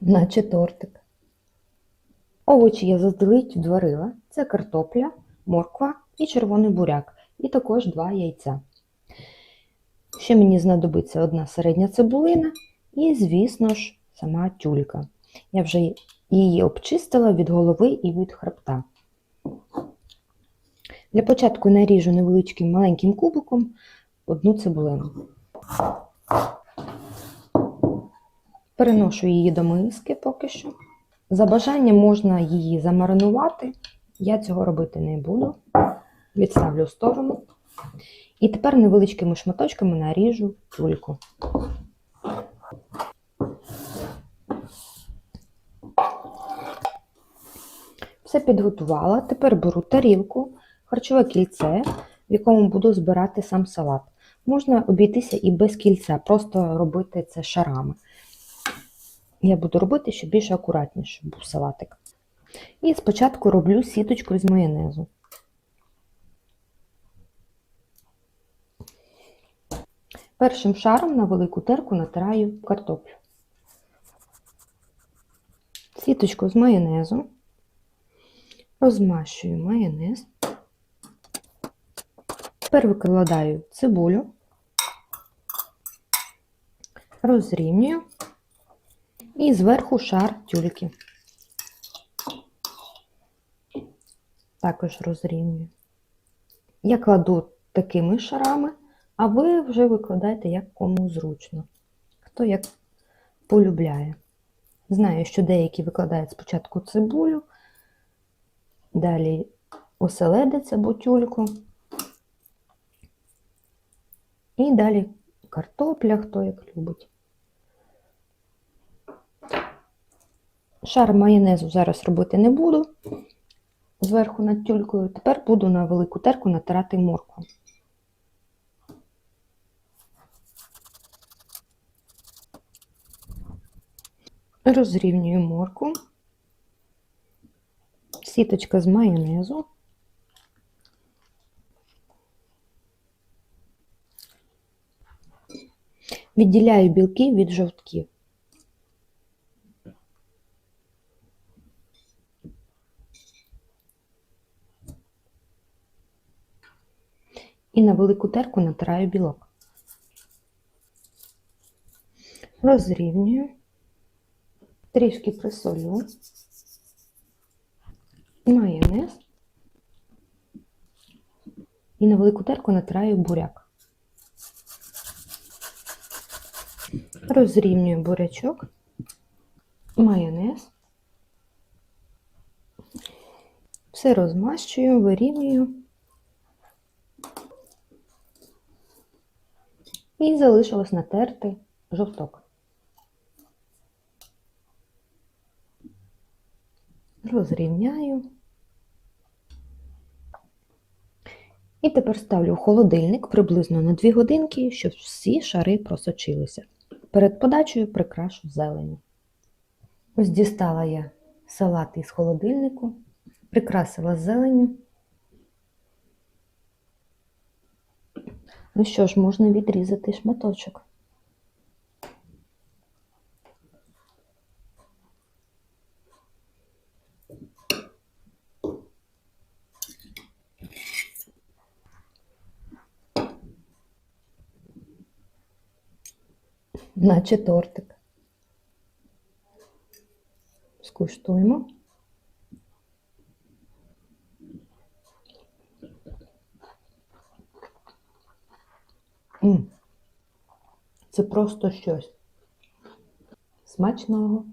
наче тортик. Овочі я заздалегідь відварила. Це картопля, морква і червоний буряк, і також два яйця. Ще мені знадобиться одна середня цибулина і, звісно ж, сама тюлька. Я вже її обчистила від голови і від хребта. Для початку наріжу невеличким маленьким кубиком одну цибулину. Переношу її до миски поки що. За бажанням можна її замаринувати. Я цього робити не буду. Відставлю в сторону. І тепер невеличкими шматочками наріжу тюльку. Все підготувала. Тепер беру тарілку, харчове кільце, в якому буду збирати сам салат. Можна обійтися і без кільця, просто робити це шарами. Я буду робити, щоб більш акуратніше був салатик. І спочатку роблю сіточку з майонезу. Першим шаром на велику терку натираю картоплю. Сіточку з майонезу. Розмащую майонез. Тепер викладаю цибулю, розрівнюю і зверху шар тюльки. Також розрівнюю. Я кладу такими шарами, а ви вже викладайте як кому зручно. Хто як полюбляє. Знаю, що деякі викладають спочатку цибулю, далі оселедець або тюльку. І далі картопля, хто як любить. Шар майонезу зараз робити не буду зверху над тюлькою. Тепер буду на велику терку натирати моркву. Розрівнюю морку, сіточка з майонезу. Відділяю білки від жовтків. І на велику терку натираю білок. Розрівнюю, трішки присолю, майонез і на велику терку натираю буряк. Розрівнюю бурячок, майонез. Все розмащую, вирівнюю. І залишилось натерти жовток. Розрівняю. І тепер ставлю в холодильник приблизно на 2 годинки, щоб всі шари просочилися. Перед подачею прикрашу зеленю. Ось дістала я салат із холодильнику, прикрасила зеленю. Ну що ж, можна відрізати шматочок. Наче тортик. Скуштуємо. Це просто щось. Смачного.